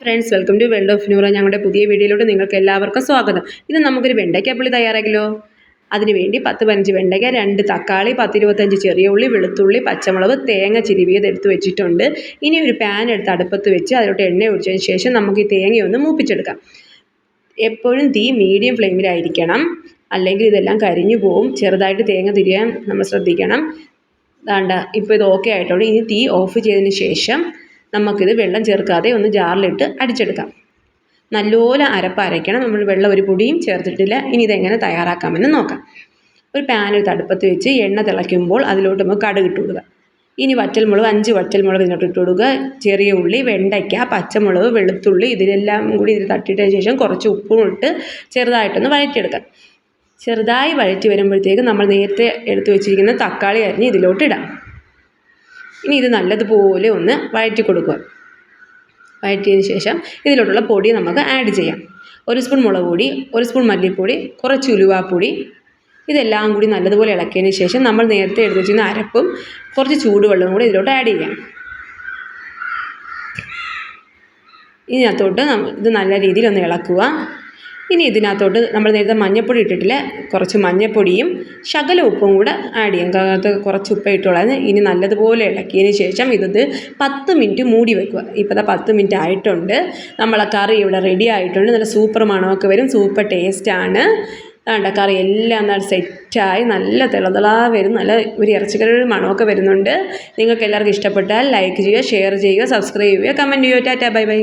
Friends welcome to world of neuro ഞങ്ങളുടെ പുതിയ വീഡിയോയിലൂടെ നിങ്ങൾക്ക് എല്ലാവർക്കും സ്വാഗതം. ഇത് നമുക്കൊരു വെണ്ടയ്ക്ക പുളി തയ്യാറാക്കില്ലോ അതിനുവേണ്ടി പത്ത് പതിനഞ്ച് വെണ്ടയ്ക്ക രണ്ട് തക്കാളി പത്തിരുപത്തഞ്ച് ചെറിയ ഉള്ളി വെളുത്തുള്ളി പച്ചമുളക് തേങ്ങ ചിരുവിയത് എടുത്ത് വെച്ചിട്ടുണ്ട്. ഇനി ഒരു പാൻ എടുത്ത് അടുപ്പത്ത് വെച്ച് അതിലോട്ട് എണ്ണ ഒഴിച്ചതിന് ശേഷം നമുക്ക് ഈ തേങ്ങ ഒന്ന് മൂപ്പിച്ചെടുക്കാം. എപ്പോഴും തീ മീഡിയം ഫ്ലെയിമിലായിരിക്കണം അല്ലെങ്കിൽ ഇതെല്ലാം കരിഞ്ഞു പോവും. ചെറുതായിട്ട് തേങ്ങ തിരിയാൻ നമ്മൾ ശ്രദ്ധിക്കണം. ദാണ്ട ഇപ്പോൾ ഇത് ഓക്കെ ആയിട്ടുണ്ട്. ഇനി തീ ഓഫ് ചെയ്തതിന് ശേഷം നമുക്കിത് വെള്ളം ചേർക്കാതെ ഒന്ന് ജാറിലിട്ട് അടിച്ചെടുക്കാം. നല്ലപോലെ അരപ്പ് അരയ്ക്കണം നമ്മൾ വെള്ളം ഒരു പൊടിയും ചേർത്തിട്ടില്ല. ഇനി ഇതെങ്ങനെ തയ്യാറാക്കാമെന്ന് നോക്കാം. ഒരു പാനിൽ തടുപ്പത്ത് വെച്ച് എണ്ണ തിളയ്ക്കുമ്പോൾ അതിലോട്ട് നമുക്ക് കടുക് ഇട്ട് കൊടുക്കുക ഇനി വറ്റൽമുളക് അഞ്ച് വറ്റൽമുളക് ഇതിനോട്ട് ഇട്ട് കൊടുക്കുക. ചെറിയ ഉള്ളി വെണ്ടയ്ക്ക പച്ചമുളക് വെളുത്തുള്ളി ഇതിലെല്ലാം കൂടി ഇതിൽ തട്ടിയിട്ടതിന് ശേഷം കുറച്ച് ഉപ്പും ഇട്ട് ചെറുതായിട്ടൊന്ന് വഴറ്റിയെടുക്കാം. ചെറുതായി വഴറ്റി വരുമ്പോഴത്തേക്ക് നമ്മൾ നേരത്തെ എടുത്തു വെച്ചിരിക്കുന്ന തക്കാളി അരിഞ്ഞ് ഇതിലോട്ട് ഇടാം. ഇനി ഇത് നല്ലതുപോലെ ഒന്ന് വഴറ്റി കൊടുക്കുക. വഴറ്റിയതിന് ശേഷം ഇതിലോട്ടുള്ള പൊടി നമുക്ക് ആഡ് ചെയ്യാം. ഒരു സ്പൂൺ മുളക് പൊടി ഒരു സ്പൂൺ മല്ലിപ്പൊടി കുറച്ച് ഉലുവാപ്പൊടി. ഇതെല്ലാം കൂടി നല്ലതുപോലെ ഇളക്കിയതിന് ശേഷം നമ്മൾ നേരത്തെ എടുത്ത് വെച്ചിരുന്ന അരപ്പും കുറച്ച് ചൂടുവെള്ളവും കൂടി ഇതിലോട്ട് ആഡ് ചെയ്യാം. ഇതിനകത്തോട്ട് ഇത് നല്ല രീതിയിൽ ഒന്ന് ഇളക്കുക. ഇനി ഇതിനകത്തോട്ട് നമ്മൾ നേരത്തെ മഞ്ഞൾപ്പൊടി ഇട്ടിട്ടില്ല? കുറച്ച് മഞ്ഞൾപ്പൊടിയും ശകല ഉപ്പും കൂടെ ആഡ് ചെയ്യാം. അതിനകത്ത് കുറച്ച് ഉപ്പ് ഇട്ടുള്ളത് ഇനി നല്ലതുപോലെ ഇളക്കിയതിന് ശേഷം ഇത് പത്ത് മിനിറ്റ് മൂടി വെക്കുക. ഇപ്പോൾ പത്ത് മിനിറ്റ് ആയിട്ടുണ്ട്. നമ്മളെ കറി ഇവിടെ റെഡി ആയിട്ടുണ്ട്. നല്ല സൂപ്പർ മണമൊക്കെ വരും. സൂപ്പർ ടേസ്റ്റാണ് വേണ്ട കറി എല്ലാം നല്ല സെറ്റായി നല്ല തിളതിളാ വരും. നല്ല ഒരു ഇറച്ചിക്കറിയുടെ മണമൊക്കെ വരുന്നുണ്ട്. നിങ്ങൾക്ക് എല്ലാവർക്കും ഇഷ്ടപ്പെട്ടാൽ ലൈക്ക് ചെയ്യുക ഷെയർ ചെയ്യുക സബ്സ്ക്രൈബ് ചെയ്യുക. കമന്റ് ചെയ്യുക. Tata bye bye